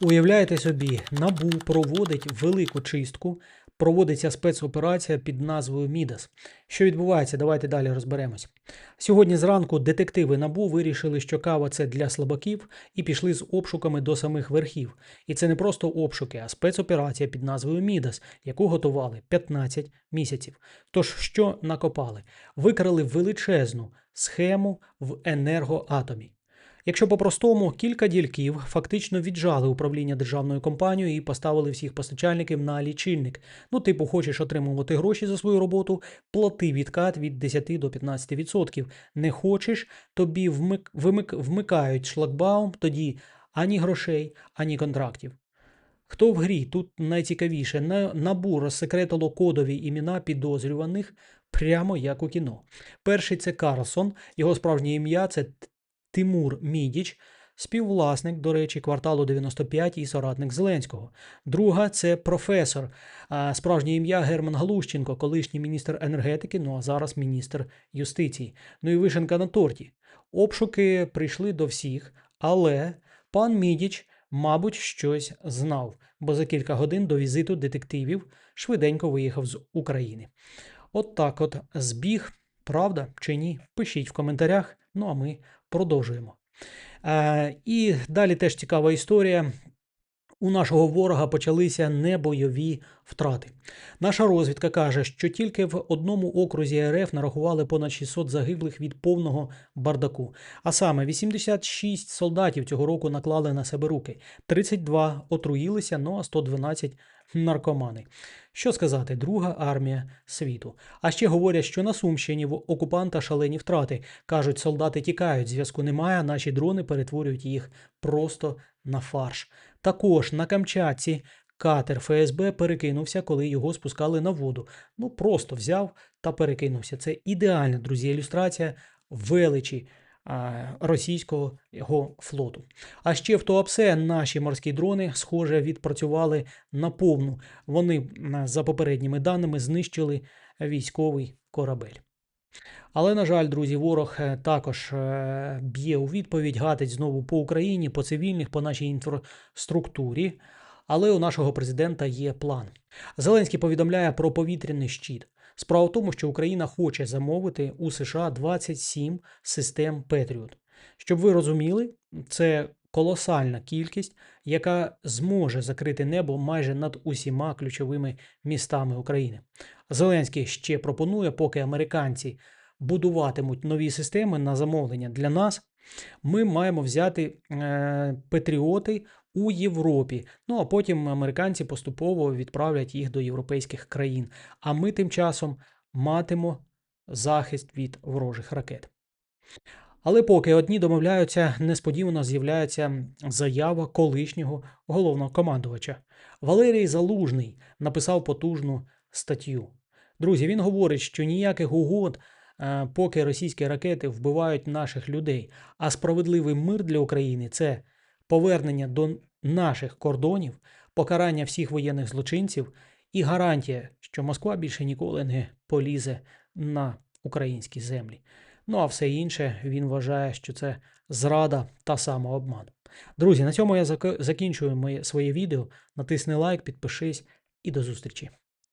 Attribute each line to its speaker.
Speaker 1: Уявляєте собі, НАБУ проводить велику чистку, проводиться спецоперація під назвою Мідас. Що відбувається? Давайте далі розберемось. Сьогодні зранку детективи НАБУ вирішили, що кава це для слабаків, і пішли з обшуками до самих верхів. І це не просто обшуки, а спецоперація під назвою Мідас, яку готували 15 місяців. Тож що накопали? Викрали величезну схему в енергоатомі. Якщо по-простому, кілька дільків фактично віджали управління державною компанією і поставили всіх постачальників на лічильник. Ну, типу, хочеш отримувати гроші за свою роботу, плати відкат від 10 до 15%. Не хочеш, тобі вмик, вимик, вмикають шлагбаум, тоді ані грошей, ані контрактів. Хто в грі? Тут найцікавіше. Набу розсекретило кодові імена підозрюваних прямо як у кіно. Перший це Карлсон, його справжнє ім'я це Тимур Мідіч, співвласник, до речі, кварталу 95 і соратник Зеленського. Друга це професор, справжнє ім'я Герман Галущенко, колишній міністр енергетики, ну а зараз міністр юстиції. Ну і вишенка на торті. Обшуки прийшли до всіх, але пан Мідіч, мабуть, щось знав, бо за кілька годин до візиту детективів швиденько виїхав з України. От так от збіг, правда чи ні? Пишіть в коментарях. Ну а ми продовжуємо. Е, і далі теж цікава історія. У нашого ворога почалися небойові втрати. Наша розвідка каже, що тільки в одному окрузі РФ нарахували понад 600 загиблих від повного бардаку. А саме 86 солдатів цього року наклали на себе руки, 32 отруїлися, ну а 112 наркомани. Що сказати, друга армія світу. А ще говорять, що на Сумщині в окупанта шалені втрати. Кажуть, солдати тікають, зв'язку немає, наші дрони перетворюють їх просто на фарш. Також на Камчатці катер ФСБ перекинувся, коли його спускали на воду. Ну просто взяв та перекинувся. Це ідеальна, друзі, ілюстрація величі російського його флоту. А ще в Туапсе наші морські дрони, схоже, відпрацювали наповну. Вони, за попередніми даними, знищили військовий корабель. Але, на жаль, друзі, ворог е, також е, б'є у відповідь, гатить знову по Україні, по цивільних, по нашій інфраструктурі. Але у нашого президента є план. Зеленський повідомляє про повітряний щит. Справа в тому, що Україна хоче замовити у США 27 систем Петріот. Щоб ви розуміли, це колосальна кількість, яка зможе закрити небо майже над усіма ключовими містами України. Зеленський ще пропонує, поки американці будуватимуть нові системи на замовлення для нас. Ми маємо взяти е, патріоти у Європі. Ну а потім американці поступово відправлять їх до європейських країн. А ми тим часом матимо захист від ворожих ракет. Але поки одні домовляються, несподівано з'являється заява колишнього головного командувача. Валерій Залужний написав потужну статтю. Друзі, він говорить, що ніяких угод, е, поки російські ракети вбивають наших людей, а справедливий мир для України це повернення до наших кордонів, покарання всіх воєнних злочинців і гарантія, що Москва більше ніколи не полізе на українські землі. Ну а все інше він вважає, що це зрада та самообман. Друзі, на цьому я закінчую моє своє відео. Натисни лайк, підпишись і до зустрічі.